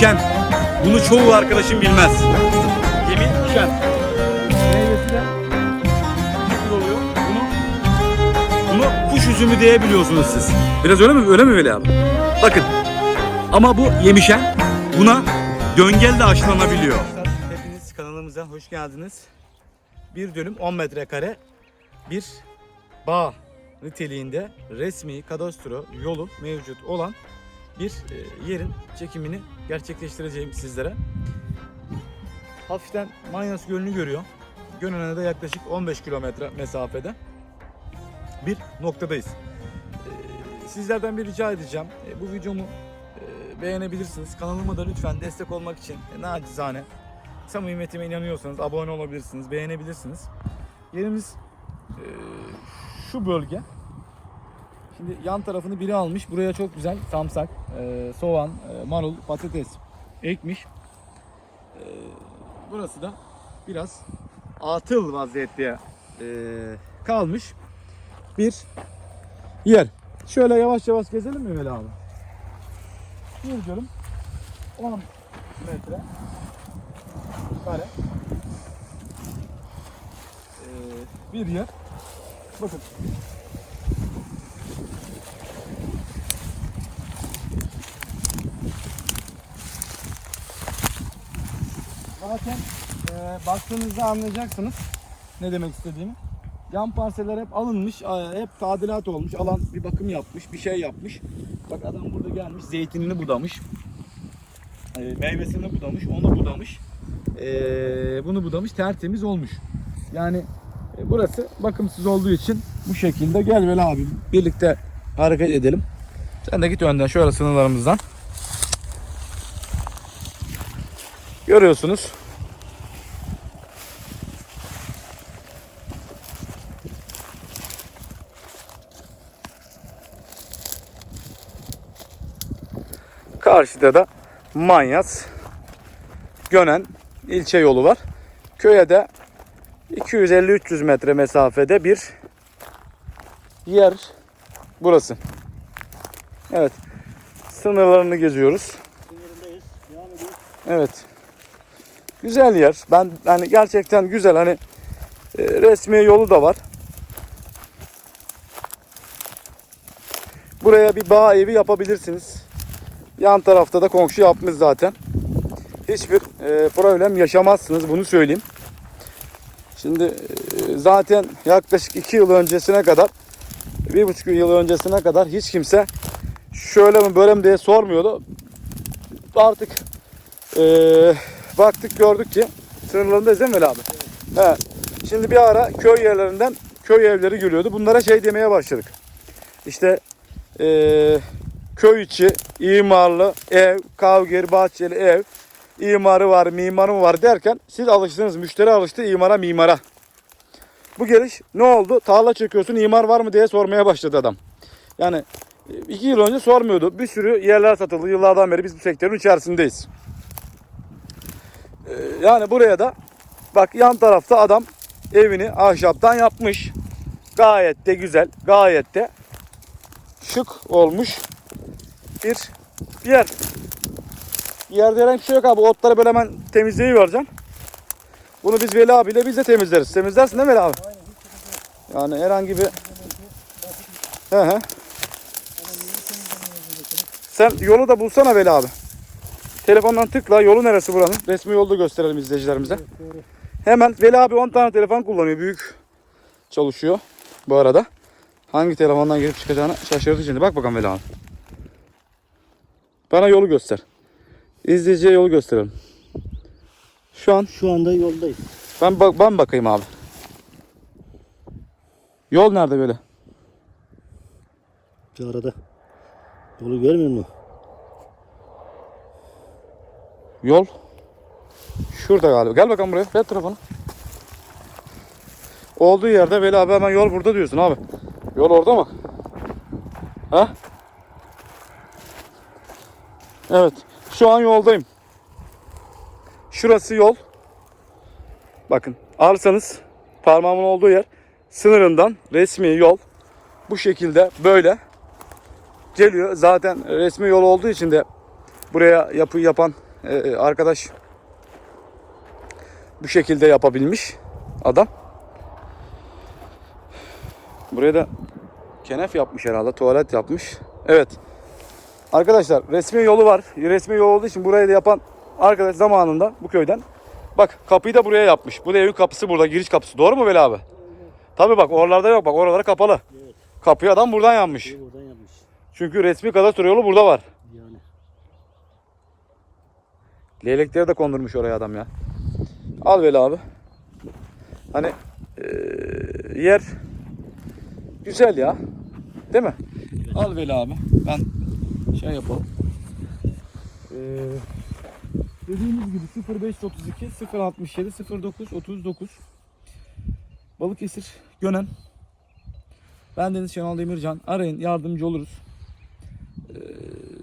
şen. Bunu çoğu arkadaşım bilmez. Yemin şen. Meyvesi de oluyor? Bunu, bunu kuş üzümü diye biliyorsunuz siz. Biraz öyle mi? Öyle mi Veli abi? Bakın. Ama bu yemişen. Buna döngel de aşılanabiliyor. Hepiniz kanalımıza hoş geldiniz. Bir dönüm 10 metrekare bir bağ niteliğinde resmi kadastro yolu mevcut olan bir e, yerin çekimini gerçekleştireceğim sizlere. Hafiften Manyas Gölü'nü görüyor. Gönen'e de yaklaşık 15 kilometre mesafede bir noktadayız. E, Sizlerden bir rica edeceğim. E, Bu videomu beğenebilirsiniz. Kanalıma da lütfen destek olmak için nacizane samimiyetime inanıyorsanız abone olabilirsiniz, beğenebilirsiniz. Yerimiz şu bölge. Şimdi yan tarafını biri almış. Buraya çok güzel samsak, e, soğan, e, marul, patates ekmiş. E, burası da biraz atıl vaziyette e, kalmış bir yer. Şöyle yavaş yavaş gezelim mi Veli abi? Bir diyorum 10 metre kare e, bir yer. Bakın Zaten e, baktığınızda anlayacaksınız ne demek istediğimi. Yan parseller hep alınmış, hep tadilat olmuş. Alan bir bakım yapmış, bir şey yapmış. Bak adam burada gelmiş, zeytinini budamış. E, meyvesini budamış, onu budamış. E, bunu budamış, tertemiz olmuş. Yani e, burası bakımsız olduğu için bu şekilde. Gel Veli abi birlikte hareket edelim. Sen de git önden şöyle sınırlarımızdan. Görüyorsunuz. Karşıda da Manyas Gönen ilçe yolu var. Köye de 250-300 metre mesafede bir yer burası. Evet. Sınırlarını geziyoruz. Sınırındayız. Devam ediyoruz. Evet. Güzel yer. Ben hani gerçekten güzel hani e, resmi yolu da var. Buraya bir bağ evi yapabilirsiniz. Yan tarafta da komşu yapmış zaten. Hiçbir e, problem yaşamazsınız bunu söyleyeyim. Şimdi e, zaten yaklaşık 2 yıl öncesine kadar bir buçuk yıl öncesine kadar hiç kimse şöyle mi böyle mi diye sormuyordu. Artık ee, baktık gördük ki sınırlarındayız değil mi abi? He. Şimdi bir ara köy yerlerinden köy evleri geliyordu. Bunlara şey demeye başladık. İşte ee, köy içi imarlı ev, kavgir, bahçeli ev, imarı var, mimarı var derken siz alıştınız. Müşteri alıştı imara, mimara. Bu geliş ne oldu? Tarla çekiyorsun, imar var mı diye sormaya başladı adam. Yani e, iki yıl önce sormuyordu. Bir sürü yerler satıldı. Yıllardan beri biz bu sektörün içerisindeyiz. Ee, Yani buraya da bak yan tarafta adam evini ahşaptan yapmış. Gayet de güzel, gayet de şık olmuş bir yer. Yerde herhangi bir şey yok abi. Otları böyle hemen temizleyi vereceğim. Bunu biz Veli abiyle biz de temizleriz. Temizlersin değil mi Veli abi? Yani herhangi bir... He he. Sen yolu da bulsana Veli abi. Telefondan tıkla. Yolu neresi buranın? Resmi yolda gösterelim izleyicilerimize. Doğru. Hemen Veli abi 10 tane telefon kullanıyor. Büyük çalışıyor bu arada. Hangi telefondan girip çıkacağını şaşırdı şimdi. Bak bakalım Veli abi. Bana yolu göster. İzleyiciye yolu gösterelim. Şu an Şu anda yoldayız. ben bak ben bakayım abi. Yol nerede böyle? Şu arada. Yolu görmüyor musun? Yol şurada galiba. Gel bakalım buraya. Ver telefonu. Olduğu yerde Veli abi hemen yol burada diyorsun abi. Yol orada mı? Ha? Evet. Şu an yoldayım. Şurası yol. Bakın alırsanız parmağımın olduğu yer sınırından resmi yol bu şekilde böyle geliyor. Zaten resmi yol olduğu için de buraya yapı yapan e, arkadaş bu şekilde yapabilmiş adam. Buraya da kenef yapmış herhalde. Tuvalet yapmış. Evet. Arkadaşlar resmi yolu var. Resmi yol olduğu için burayı da yapan arkadaş zamanında bu köyden. Bak kapıyı da buraya yapmış. Bu da evin kapısı burada. Giriş kapısı. Doğru mu Veli abi? Tabii bak oralarda yok. Bak oralara kapalı. Evet. Kapıyı adam buradan yapmış. Bir buradan yapmış. Çünkü resmi kadastro yolu burada var. Yani. Leylekleri de kondurmuş oraya adam ya. Al Veli abi. Hani eee, yer güzel ya. Değil mi? Al Veli abi. Ben şey yapalım. Eee dediğimiz gibi 0532 067 09 39 Balıkesir Gönen ben Deniz Şenol Demircan. Arayın yardımcı oluruz.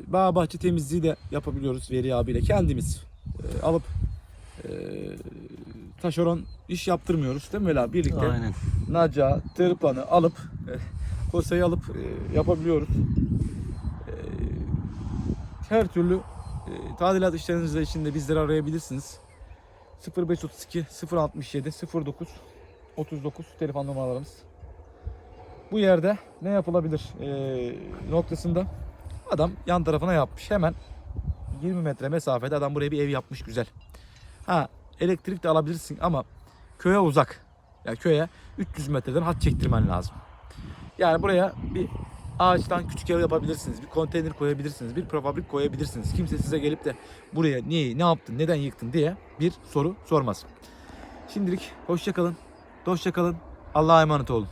Bağ bahçe temizliği de yapabiliyoruz Veri abiyle. Kendimiz eee, alıp eee taşeron iş yaptırmıyoruz değil mi Veli abi? Birlikte Aynen. naca, tırpanı alıp e, kosayı alıp e, yapabiliyoruz. E, her türlü e, tadilat işlerinizle içinde bizleri arayabilirsiniz. 0532 067 09 39 telefon numaralarımız. Bu yerde ne yapılabilir e, noktasında adam yan tarafına yapmış. Hemen 20 metre mesafede adam buraya bir ev yapmış güzel. Ha elektrik de alabilirsin ama köye uzak. Ya köye 300 metreden hat çektirmen lazım. Yani buraya bir ağaçtan küçük ev yapabilirsiniz. Bir konteyner koyabilirsiniz. Bir prefabrik koyabilirsiniz. Kimse size gelip de buraya niye, ne yaptın, neden yıktın diye bir soru sormaz. Şimdilik hoşça kalın. Hoşça kalın. Allah'a emanet olun.